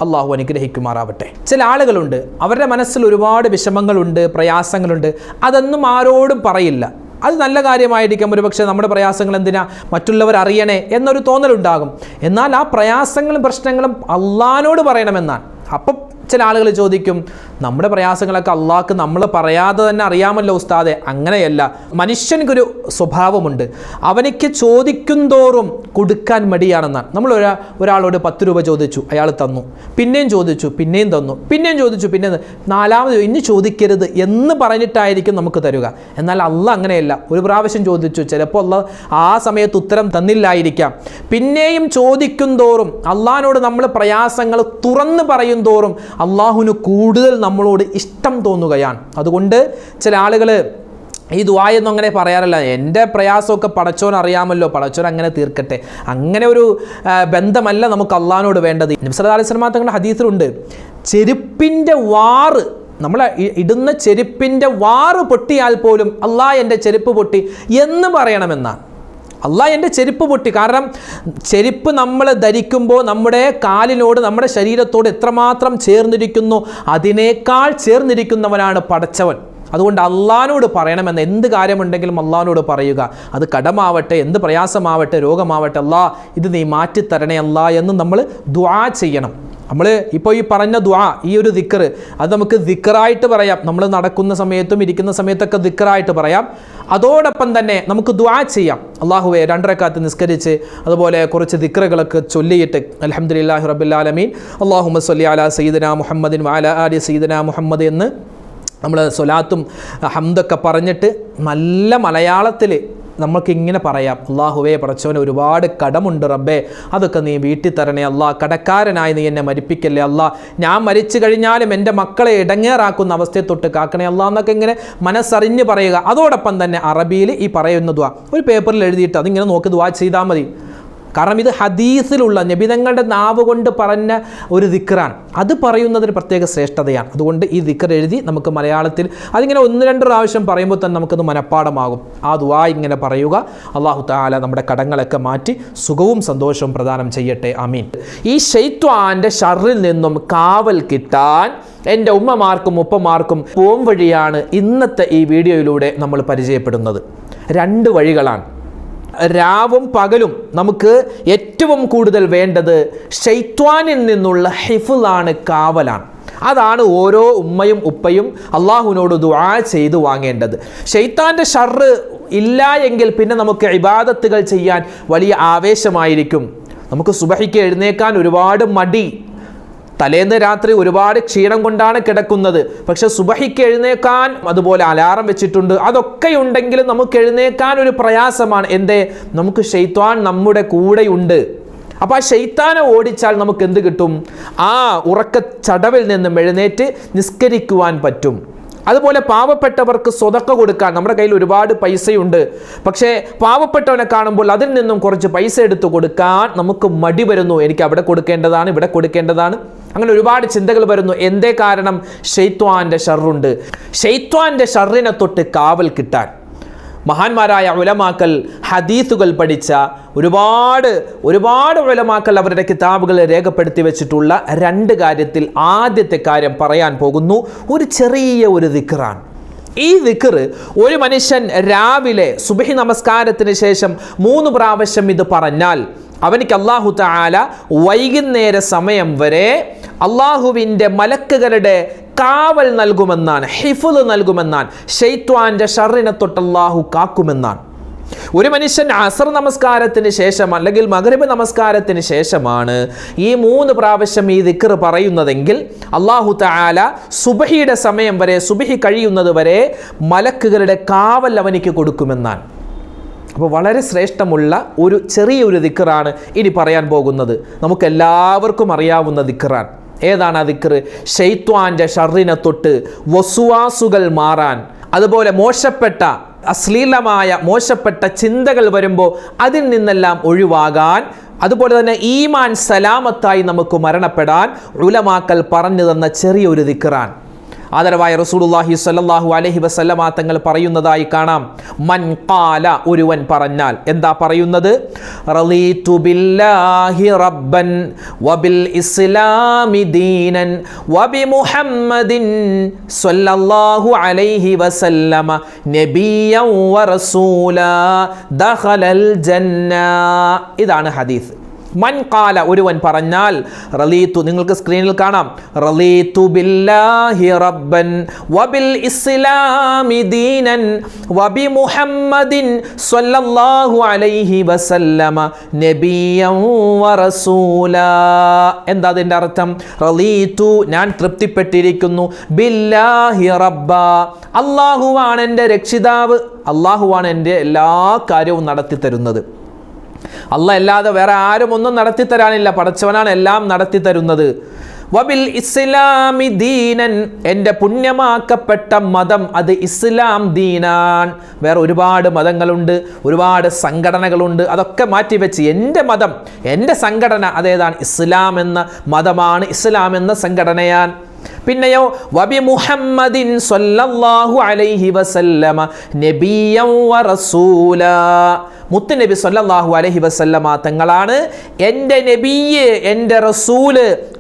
അല്ലാഹു അനുഗ്രഹിക്കുമാറാവട്ടെ. ചില ആളുകളുണ്ട് അവരുടെ മനസ്സിൽ ഒരുപാട് വിഷമങ്ങളുണ്ട് പ്രയാസങ്ങളുണ്ട്. അതൊന്നും ആരോടും പറയില്ല. അത് നല്ല കാര്യമായിരിക്കും. ഒരുപക്ഷെ നമ്മുടെ പ്രയാസങ്ങൾ എന്തിനാ? മറ്റുള്ളവർ അറിയണേ എന്നൊരു തോന്നലുണ്ടാകും. എന്നാൽ ആ പ്രയാസങ്ങളും പ്രശ്നങ്ങളും അള്ളഹാനോട് പറയണമെന്നാണ്. അപ്പം ചില ആളുകൾ ചോദിക്കും നമ്മുടെ പ്രയാസങ്ങളൊക്കെ അള്ളാഹ്ക്ക് നമ്മൾ പറയാതെ തന്നെ അറിയാമല്ലോ ഉസ്താദെ. അങ്ങനെയല്ല മനുഷ്യനൊരു സ്വഭാവമുണ്ട്. അവനിക്ക് ചോദിക്കും തോറും കൊടുക്കാൻ മടിയാണെന്നാണ്. നമ്മൾ ഒരാ ഒരാളോട് പത്ത് രൂപ ചോദിച്ചു അയാൾ തന്നു. പിന്നെയും ചോദിച്ചു പിന്നെയും തന്നു പിന്നെയും ചോദിച്ചു പിന്നെ നാലാമത് ഇനി ചോദിക്കരുത് എന്ന് പറഞ്ഞിട്ടായിരിക്കും നമുക്ക് തരുക. എന്നാൽ അല്ല അങ്ങനെയല്ല. ഒരു പ്രാവശ്യം ചോദിച്ചു ചിലപ്പോൾ അല്ല ആ സമയത്ത് ഉത്തരം തന്നില്ലായിരിക്കാം. പിന്നെയും ചോദിക്കും തോറും അള്ളഹാനോട് നമ്മൾ പ്രയാസങ്ങൾ തുറന്ന് പറയും തോറും അള്ളാഹുവിന് കൂടുതൽ നമ്മളോട് ഇഷ്ടം തോന്നുകയാണ്. അതുകൊണ്ട് ചില ആളുകൾ ഈ ദുആയൊന്നും അങ്ങനെ പറയാറില്ല. എന്റെ പ്രയാസമൊക്കെ പടച്ചോൻ അറിയാമല്ലോ. പടച്ചോൻ അങ്ങനെ തീർക്കട്ടെ. അങ്ങനെ ഒരു ബന്ധമല്ല നമുക്ക് അള്ളഹാനോട് വേണ്ടത്. നബ്സല അലൈഹി സ്വലമാ തങ്ങളുടെ ഹദീസിലുണ്ട്. ചെരുപ്പിന്റെ വാറ് നമ്മൾ ഇടുന്ന ചെരുപ്പിന്റെ വാറ് പൊട്ടിയാൽ പോലും അള്ളാഹ് എന്റെ ചെരുപ്പ് പൊട്ടി എന്ന് പറയണമെന്നാണ്. അള്ളാഹ് എന്റെ ചെരുപ്പ് പൊട്ടി. കാരണം ചെരുപ്പ് നമ്മൾ ധരിക്കുമ്പോൾ നമ്മുടെ കാലിനോട് നമ്മുടെ ശരീരത്തോട് എത്രമാത്രം ചേർന്നിരിക്കുന്നു അതിനേക്കാൾ ചേർന്നിരിക്കുന്നവനാണ് പടച്ചവൻ. അതുകൊണ്ട് അള്ളഹാനോട് പറയണമെന്ന് എന്ത് കാര്യമുണ്ടെങ്കിലും അള്ളഹാനോട് പറയുക. അത് കടമാവട്ടെ എന്ത് പ്രയാസമാവട്ടെ രോഗമാവട്ടെ അല്ലാ ഇത് നീ മാറ്റിത്തരണേ അല്ലാ എന്ന് നമ്മൾ ദ്വാ ചെയ്യണം. നമ്മൾ ഇപ്പോൾ ഈ പറഞ്ഞ ദ്വാ ഈ ഒരു ദിക്കർ അത് നമുക്ക് ദിക്കറായിട്ട് പറയാം. നമ്മൾ നടക്കുന്ന സമയത്തും ഇരിക്കുന്ന സമയത്തൊക്കെ ദിക്കറായിട്ട് പറയാം. അതോടൊപ്പം തന്നെ നമുക്ക് ദ്വാ ചെയ്യാം. അള്ളാഹുവെ രണ്ടരക്കാത്ത് നിസ്കരിച്ച് അതുപോലെ കുറച്ച് ദിക്കറുകളൊക്കെ ചൊല്ലിയിട്ട് അലഹമുല്ലാഹി റബുല്ലാലമീൻ അള്ളാഹുമ സല്ലി അല സയ്യിദന മുഹമ്മദിൻ വാല അലി സയ്യിദന മുഹമ്മദ് എന്ന് നമ്മൾ സൊലാത്തും ഹംദൊക്കെ പറഞ്ഞിട്ട് നല്ല മലയാളത്തിൽ നമുക്ക് ഇങ്ങനെ പറയാം. അള്ളാഹുവേ പടച്ചവന് ഒരുപാട് കടമുണ്ട് റബ്ബേ. അതൊക്കെ നീ വീട്ടിൽ തരണേ അല്ലാ. കടക്കാരനായി നീ എന്നെ മരിപ്പിക്കല്ലേ അല്ലാ. ഞാൻ മരിച്ചു കഴിഞ്ഞാലും എന്റെ മക്കളെ ഇടങ്ങേറാക്കുന്ന അവസ്ഥയെ തൊട്ട് കാക്കണേ അല്ലാ എന്നൊക്കെ ഇങ്ങനെ മനസ്സറിഞ്ഞ് പറയുക. അതോടൊപ്പം തന്നെ അറബിയിൽ ഈ പറയുന്ന ദ്വാ ഒരു പേപ്പറിൽ എഴുതിയിട്ട് അതിങ്ങനെ നോക്കി ദ്വാ ചെയ്താൽ മതി. കാരണം ഇത് ഹദീസിലുള്ള നബിതങ്ങളുടെ നാവ് കൊണ്ട് പറഞ്ഞ ഒരു ദിക്റാണ്. അത് പറയുന്നതിന് പ്രത്യേക ശ്രേഷ്ഠതയാണ്. അതുകൊണ്ട് ഈ ദിക്ർ എഴുതി നമുക്ക് മലയാളത്തിൽ അതിങ്ങനെ ഒന്ന് രണ്ട് പ്രാവശ്യം പറയുമ്പോൾ തന്നെ നമുക്കത് മനഃപ്പാടമാകും ആ ദുവാ ഇങ്ങനെ പറയുക. അള്ളാഹു താല നമ്മുടെ കടങ്ങളൊക്കെ മാറ്റി സുഖവും സന്തോഷവും പ്രദാനം ചെയ്യട്ടെ. അമീൻ ഈ ഷെയ്ത്വാന്റെ ഷറിൽ നിന്നും കാവൽ കിട്ടാൻ എന്റെ ഉമ്മമാർക്കും ഉപ്പമാർക്കും പോം വഴിയാണ് ഇന്നത്തെ ഈ വീഡിയോയിലൂടെ നമ്മൾ പരിചയപ്പെടുന്നത്. രണ്ട് വഴികളാണ്. രാവും പകലും നമുക്ക് ഏറ്റവും കൂടുതൽ വേണ്ടത് ഷെയ്ത്വാനിൽ നിന്നുള്ള ഹിഫുലാണ് കാവലാണ്. അതാണ് ഓരോ ഉമ്മയും ഉപ്പയും അള്ളാഹുവിനോട് ദുആ ചെയ്തു വാങ്ങേണ്ടത്. ഷെയ്ത്താന്റെ ഷർറ് ഇല്ല എങ്കിൽ പിന്നെ നമുക്ക് ഇബാദത്തുകൾ ചെയ്യാൻ വലിയ ആവേശമായിരിക്കും. നമുക്ക് സുബഹിക്ക് എഴുന്നേക്കാൻ ഒരുപാട് മടി. തലേന്ന് രാത്രി ഒരുപാട് ക്ഷീണം കൊണ്ടാണ് കിടക്കുന്നത്. പക്ഷെ സുബഹിക്ക് എഴുന്നേക്കാൻ അതുപോലെ അലാറം വെച്ചിട്ടുണ്ട്. അതൊക്കെ ഉണ്ടെങ്കിലും നമുക്ക് എഴുന്നേക്കാൻ ഒരു പ്രയാസമാണ്. എന്തേ? നമുക്ക് ഷെയ്ത്വാൻ നമ്മുടെ കൂടെയുണ്ട്. അപ്പോൾ ആ ഷെയ്ത്താനെ ഓടിച്ചാൽ നമുക്ക് എന്ത് കിട്ടും? ആ ഉറക്ക ചടവിൽ നിന്നും എഴുന്നേറ്റ് നിസ്കരിക്കുവാൻ പറ്റും. അതുപോലെ പാവപ്പെട്ടവർക്ക് സ്വതക്ക കൊടുക്കാൻ നമ്മുടെ കയ്യിൽ ഒരുപാട് പൈസയുണ്ട്. പക്ഷേ പാവപ്പെട്ടവനെ കാണുമ്പോൾ അതിൽ നിന്നും കുറച്ച് പൈസ എടുത്തു കൊടുക്കാൻ നമുക്ക് മടി വരുന്നു. എനിക്ക് അവിടെ കൊടുക്കേണ്ടതാണ് ഇവിടെ കൊടുക്കേണ്ടതാണ്. അങ്ങനെ ഒരുപാട് ചിന്തകൾ വരുന്നു. എന്തേ കാരണം? ഷെയ്ത്വാന്റെ ഷർറുണ്ട്. ഷെയ്ത്വാന്റെ ഷർറിനെ തൊട്ട് കാവൽ കിട്ടാൻ. മഹാന്മാരായ ഉലമാക്കൽ ഹദീസുകൾ പഠിച്ച ഒരുപാട് ഒരുപാട് ഉലമാക്കൽ അവരുടെ കിതാബുകൾ രേഖപ്പെടുത്തി വെച്ചിട്ടുള്ള രണ്ട് കാര്യത്തിൽ ആദ്യത്തെ കാര്യം പറയാൻ പോകുന്നു. ഒരു ചെറിയ ഒരു ദിക്റാണ്. ഈ ദിക്കർ ഒരു മനുഷ്യൻ രാവിലെ സുബഹി നമസ്കാരത്തിന് ശേഷം മൂന്ന് പ്രാവശ്യം ഇത് പറഞ്ഞാൽ അവനിക്ക് അള്ളാഹു താല വൈകുന്നേര സമയം വരെ അള്ളാഹുവിന്റെ മലക്കുകളുടെ കാവൽ നൽകുമെന്നാണ് ഹിഫുൽ നൽകുമെന്നാണ് ഷെയ്ത്വാന്റെ ഷറിനെ തൊട്ട് അള്ളാഹു കാക്കുമെന്നാണ്. ഒരു മനുഷ്യൻ അസർ നമസ്കാരത്തിന് ശേഷം അല്ലെങ്കിൽ മകരബ് നമസ്കാരത്തിന് ശേഷമാണ് ഈ മൂന്ന് പ്രാവശ്യം ഈ ദിക്കർ പറയുന്നതെങ്കിൽ അള്ളാഹു താല സുബഹിയുടെ സമയം വരെ സുബഹി കഴിയുന്നത് വരെ മലക്കുകളുടെ കാവൽ അവനിക്ക് കൊടുക്കുമെന്നാണ്. അപ്പോൾ വളരെ ശ്രേഷ്ഠമുള്ള ഒരു ചെറിയൊരു ദിക്കറാണ് ഇനി പറയാൻ പോകുന്നത്. നമുക്കെല്ലാവർക്കും അറിയാവുന്ന ദിക്കറാണ് ഏതാണ് ആ ദിക്കറ് ഷെയ്ത്വാന്റെ ഷറിനെ തൊട്ട് വസുവാസുകൾ മാറാൻ. അതുപോലെ മോശപ്പെട്ട അശ്ലീലമായ മോശപ്പെട്ട ചിന്തകൾ വരുമ്പോൾ അതിൽ നിന്നെല്ലാം ഒഴിവാകാൻ. അതുപോലെ തന്നെ ഈമാൻ സലാമത്തായി നമുക്ക് മരണപ്പെടാൻ ഉലമാക്കൽ പറഞ്ഞു തന്ന ചെറിയൊരു ദിക്കറാണ് ആദരവായ റസൂലുള്ളാഹി സ്വല്ലല്ലാഹു അലൈഹി വസല്ലമ തങ്ങൾ പറയുന്നതായി കാണാം. മൻ ഖാല ഒരുവൻ പറഞ്ഞാൽ. എന്താ പറയുന്നത്? റബ്ബൻ വബിൽ ഇസ്ലാമി ദീനൻ വബി മുഹമ്മദിൻ സ്വല്ലല്ലാഹു അലൈഹി വസല്ലമ നബിയൻ വറസൂല ദഖലൽ ജന്ന. ഇതാണ് ഹദീസ്. മൻ കാല ഒരുവൻ പറഞ്ഞാൽ റലീത്തു നിങ്ങൾക്ക് സ്ക്രീനിൽ കാണാം. റലീത്തു ബില്ലാഹി റബ്ബൻ വബിൽ ഇസ്ലാമി ദീനൻ വബി മുഹമ്മദിൻ സ്വല്ലല്ലാഹു അലൈഹി വസല്ലമ നബിയൻ വറസൂല എന്താ അതിന്റെ അർത്ഥം? റലീത്തു ഞാൻ തൃപ്തിപ്പെട്ടിരിക്കുന്നു. ബില്ലാഹി റബ്ബ അള്ളാഹുവാണ് എന്റെ രക്ഷിതാവ്. അള്ളാഹുവാണ് എന്റെ എല്ലാ കാര്യവും നടത്തി തരുന്നത് അല്ല അല്ലാതെ വേറെ ആരും ഒന്നും നടത്തി തരാനില്ല. പടച്ചവനാണ് എല്ലാം നടത്തി തരുന്നത്. വബിൽ ഇസ്ലാമി ദീനൻ എന്റെ പുണ്യമാക്കപ്പെട്ട മതം അത് ഇസ്ലാം ദീനാൻ. വേറെ ഒരുപാട് മതങ്ങളുണ്ട് ഒരുപാട് സംഘടനകളുണ്ട്. അതൊക്കെ മാറ്റിവെച്ച് എന്റെ മതം എന്റെ സംഘടന അതേതാണ് ഇസ്ലാം എന്ന മതമാണ് ഇസ്ലാം എന്ന സംഘടനയാൻ. പിന്നെയോ വബി മുഹമ്മദിൻ സ്വല്ലല്ലാഹു അലൈഹി വസല്ലമ നബിയം വറസൂല മുത്തുനബി സല്ലല്ലാഹു അലൈഹി വസല്ലമ തങ്ങളാണ്. എന്റെ നബിയെ എന്റെ റസൂൽ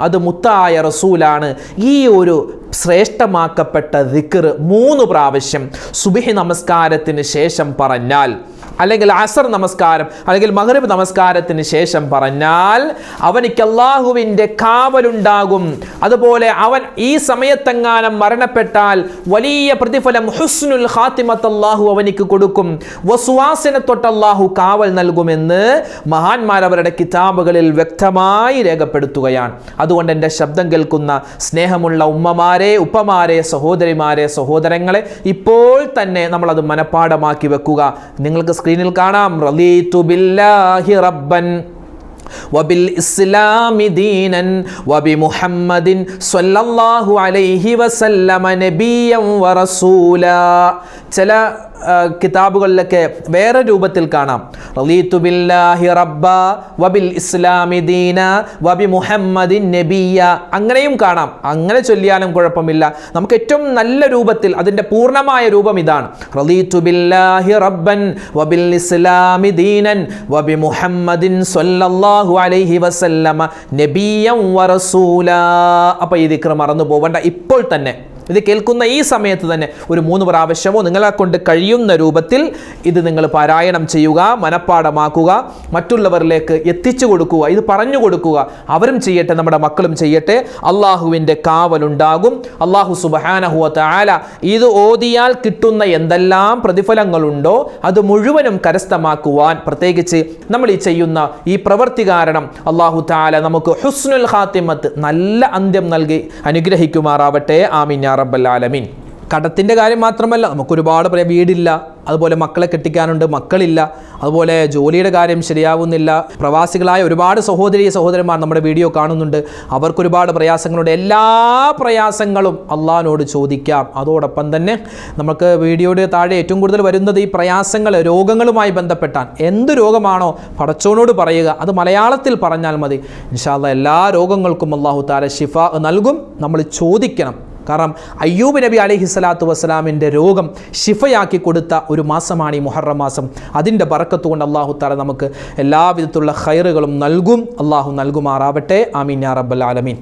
അത് മുത്തായ റസൂലാണ്. ഈ ഒരു ശ്രേഷ്ഠമാക്കപ്പെട്ട ദിക്ർ മൂന്ന് പ്രാവശ്യം സുബിഹി നമസ്കാരത്തിന് ശേഷം പറഞ്ഞാൽ അല്ലെങ്കിൽ അസർ നമസ്കാരം അല്ലെങ്കിൽ മഹ്രിബ് നമസ്കാരത്തിന് ശേഷം പറഞ്ഞാൽ അവനിക്ക് അള്ളാഹുവിന്റെ കാവലുണ്ടാകും. അതുപോലെ അവൻ ഈ സമയത്തെങ്ങാനം മരണപ്പെട്ടാൽ വലിയ പ്രതിഫലം ഹുസ്നുൽ ഹാത്തിമത്ത് അള്ളാഹു അവനിക്ക് കൊടുക്കും. വസുവാസിനെ തൊട്ട് അള്ളാഹു കാവൽ നൽകുമെന്ന് മഹാന്മാർ അവരുടെ കിതാബുകളിൽ വ്യക്തമായി രേഖപ്പെടുത്തുകയാണ്. അതുകൊണ്ട് എന്റെ ശബ്ദം കേൾക്കുന്ന സ്നേഹമുള്ള ഉമ്മമാരെ ഉപ്പമാരെ സഹോദരിമാരെ സഹോദരങ്ങളെ ഇപ്പോൾ തന്നെ നമ്മളത് മനഃപ്പാടമാക്കി വെക്കുക. നിങ്ങൾക്ക് സ്ക്രീനിൽ കാണാം. റലീതു ബില്ലാഹി റബ്ബൻ വബിൽ ഇസ്ലാമി ദീനൻ വബി മുഹമ്മദിൻ സല്ലല്ലാഹു അലൈഹി വസല്ലമ നബിയം വറസൂല ചില കിതാബുകളിലൊക്കെ വേറെ രൂപത്തിൽ കാണാം. റളീതു ബില്ലാഹി റബ്ബ വബിൽ ഇസ്ലാമി ദീന വബി മുഹമ്മദിൻ നബിയ. അങ്ങനെയും കാണാം. അങ്ങനെ ചൊല്ലിയാലും കുഴപ്പമില്ല. നമുക്ക് ഏറ്റവും നല്ല രൂപത്തിൽ അതിന്റെ പൂർണമായ രൂപം ഇതാണ്. റളീതു ബില്ലാഹി റബ്ബൻ വബിൽ ഇസ്ലാമി ദീനൻ വബി മുഹമ്മദിൻ സ്വല്ലല്ലാഹു അലൈഹി വസല്ലമ നബിയം വറസൂല അപ്പോൾ ഈ ദിക്ർ മറന്നു പോവണ്ട. ഇപ്പോൾ തന്നെ ഇത് കേൾക്കുന്ന ഈ സമയത്ത് തന്നെ ഒരു മൂന്ന് പ്രാവശ്യമോ നിങ്ങളെ കൊണ്ട് കഴിയുന്ന രൂപത്തിൽ ഇത് നിങ്ങൾ പാരായണം ചെയ്യുക മനഃപ്പാടമാക്കുക മറ്റുള്ളവരിലേക്ക് എത്തിച്ചു കൊടുക്കുക ഇത് പറഞ്ഞു കൊടുക്കുക. അവരും ചെയ്യട്ടെ നമ്മുടെ മക്കളും ചെയ്യട്ടെ. അള്ളാഹുവിന്റെ കാവലുണ്ടാകും. അള്ളാഹു സുബഹാനഹുവ ആല ഇത് ഓതിയാൽ കിട്ടുന്ന എന്തെല്ലാം പ്രതിഫലങ്ങളുണ്ടോ അത് മുഴുവനും കരസ്ഥമാക്കുവാൻ പ്രത്യേകിച്ച് നമ്മൾ ഈ ചെയ്യുന്ന ഈ പ്രവൃത്തി കാരണം അള്ളാഹു താല നമുക്ക് ഹുസ്നുൽ ഹാത്തിമത്ത് നല്ല അന്ത്യം നൽകി അനുഗ്രഹിക്കുമാറാവട്ടെ. ആമീൻ യാ റബ്ബൽ ആലമീൻ. കടത്തിന്റെ കാര്യം മാത്രമല്ല നമുക്കൊരുപാട് പറയാം വീടില്ല അതുപോലെ മക്കളെ കെട്ടിക്കാനുണ്ട് മക്കളില്ല അതുപോലെ ജോലിയുടെ കാര്യം ശരിയാവുന്നില്ല. പ്രവാസികളായ ഒരുപാട് സഹോദരി സഹോദരന്മാർ നമ്മുടെ വീഡിയോ കാണുന്നുണ്ട്. അവർക്കൊരുപാട് പ്രയാസങ്ങളുണ്ട്. എല്ലാ പ്രയാസങ്ങളും അള്ളഹാനോട് ചോദിക്കാം. അതോടൊപ്പം തന്നെ നമുക്ക് വീഡിയോയുടെ താഴെ ഏറ്റവും കൂടുതൽ വരുന്നത് ഈ പ്രയാസങ്ങൾ രോഗങ്ങളുമായി ബന്ധപ്പെട്ടാൽ എന്ത് രോഗമാണോ പടച്ചോനോട് പറയുക അത് മലയാളത്തിൽ പറഞ്ഞാൽ മതി. ഇൻഷാല്ല എല്ലാ രോഗങ്ങൾക്കും അള്ളാഹു താര ഷിഫ നൽകും. നമ്മൾ ചോദിക്കണം. കാരണം അയ്യൂബ് നബി അലൈഹി സ്വലാത്തു വസ്സലാമിന്റെ രോഗം ഷിഫയാക്കി കൊടുത്ത ഒരു മാസമാണ് ഈ മുഹറം മാസം. അതിന്റെ ബറക്കത്ത് കൊണ്ട് അള്ളാഹു താല നമുക്ക് എല്ലാവിധത്തിലുള്ള ഹൈറുകളും നൽകും. അള്ളാഹു നൽകുമാറാവട്ടെ. ആമീൻ യാ റബ്ബൽ ആലമീൻ.